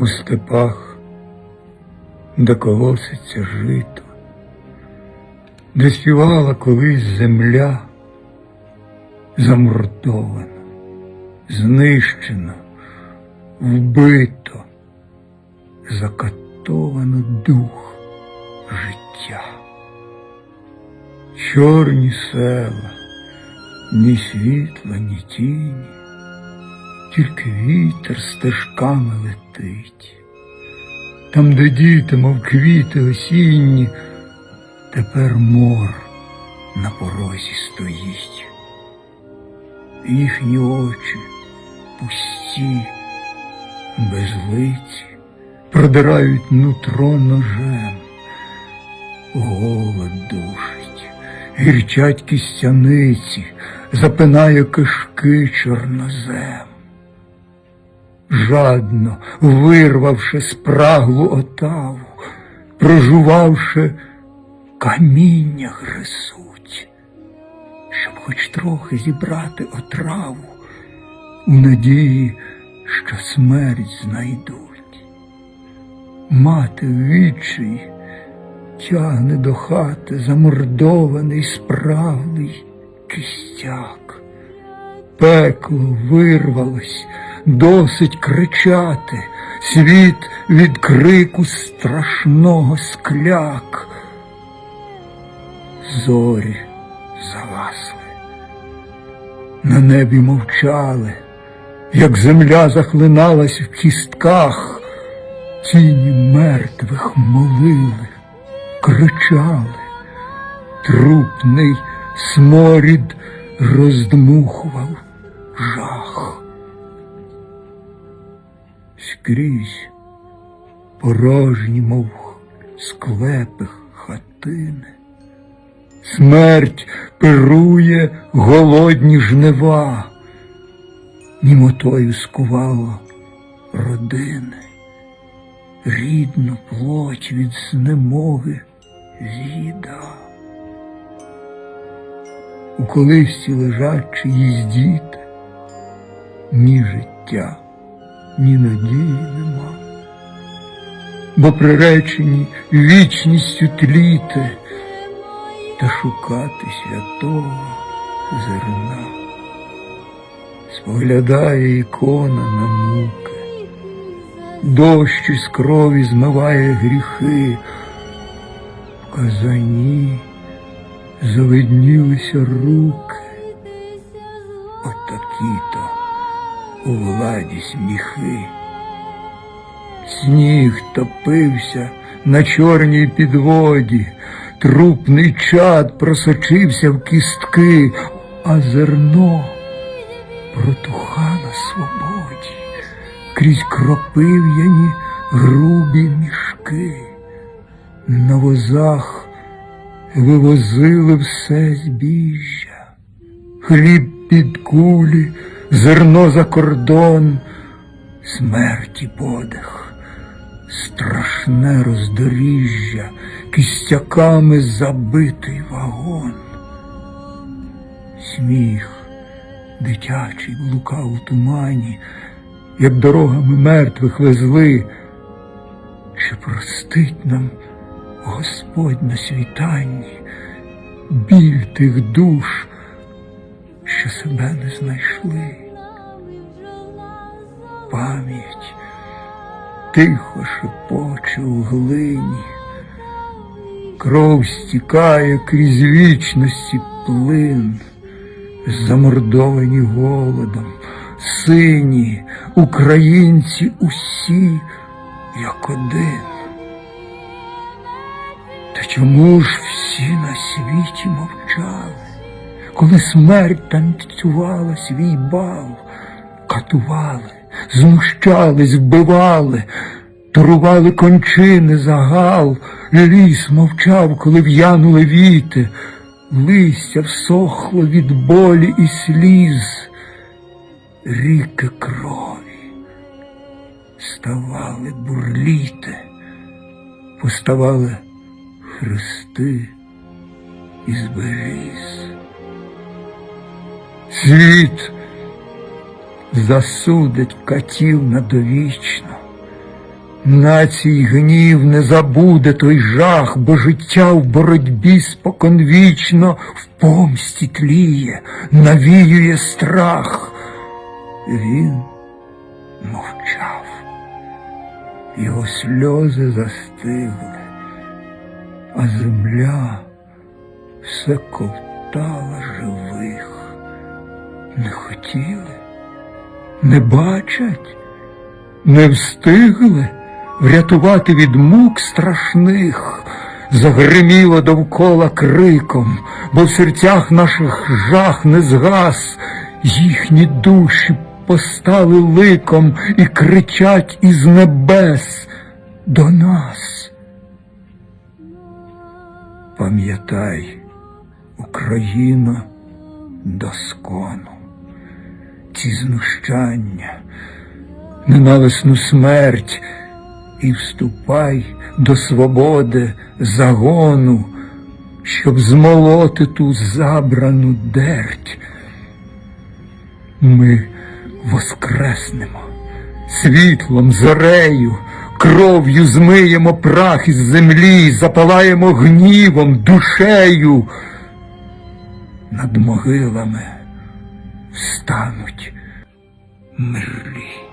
у степах, де колоситься жито, де співала колись земля, замордована, знищена, вбито, закатовано дух життя. Чорні села, ні світла, ні тіні, тільки вітер стежками летить. Там, де діти, мов квіти осінні, тепер мор на порозі стоїть. Їхні очі пусті, безлиці, продирають нутро ножем. Голод душить, гірчать кістяниці, запинає кишки чорнозем. Жадно вирвавши спраглу отаву, прожувавши, каміння гризуть, щоб хоч трохи зібрати отраву, у надії, що смерть знайдуть. Мати в відчаї тягне до хати замордований справний кістяк. Пекло вирвалось, досить кричати, світ від крику страшного скляк. Зорі загасли, на небі мовчали, як земля захлиналась в кістках, тіні мертвих молили кричали, трупний сморід роздмухував жах. Скрізь порожні, мов склепи хатини. Смерть пирує голодні жнива, німотою скувало родини, рідну плоть від знемоги віда. У колисці лежать чиїсь діти, ні життя, ні надії нема, бо приречені вічністю тліти та шукати святого зерна. Споглядає ікона на муки, дощ із крові змиває гріхи, в казані завиднілися руки, у владі сміхи. Сніг топився на чорній підводі, трупний чад просочився в кістки, а зерно протуха на свободі, крізь кропив'яні грубі мішки. На возах вивозили все збіжжя, хліб під кулі, зерно за кордон, смерті подих, страшне роздоріжжя, кістяками забитий вагон. Сміх дитячий блукав у тумані, як дорогами мертвих везли, чи простить нам Господь на світанні, біль тих душ, що себе не знайшли. Пам'ять тихо шепоче у глині, кров стікає крізь вічності плин, замордовані голодом, сині, українці усі, як один. Та чому ж всі на світі мовчали, коли смерть танцювала свій бал, катували, знущались, вбивали, турували кончини загал, ліс мовчав, коли в'янули віти, листя всохло від болі і сліз, ріки крові ставали бурліти, поставали хрести із беріз. Світ засудить катів надовічно, Націй гнів не забуде той жах, бо життя в боротьбі споконвічно в помсті тліє, навіює страх. Він мовчав, його сльози застигли, а земля все ковтала живих. Не хотіли, не бачать, не встигли врятувати від мук страшних. Загриміло довкола криком, бо в серцях наших жах не згас, їхні душі постали ликом і кричать із небес до нас. Пам'ятай, Україно, доскону, ці знущання, ненависну смерть, і вступай до свободи загону, щоб змолоти ту забрану дерть. Ми воскреснемо світлом, зорею, кров'ю змиємо прах із землі, запалаємо гнівом, душею. Над могилами встануть мирлі.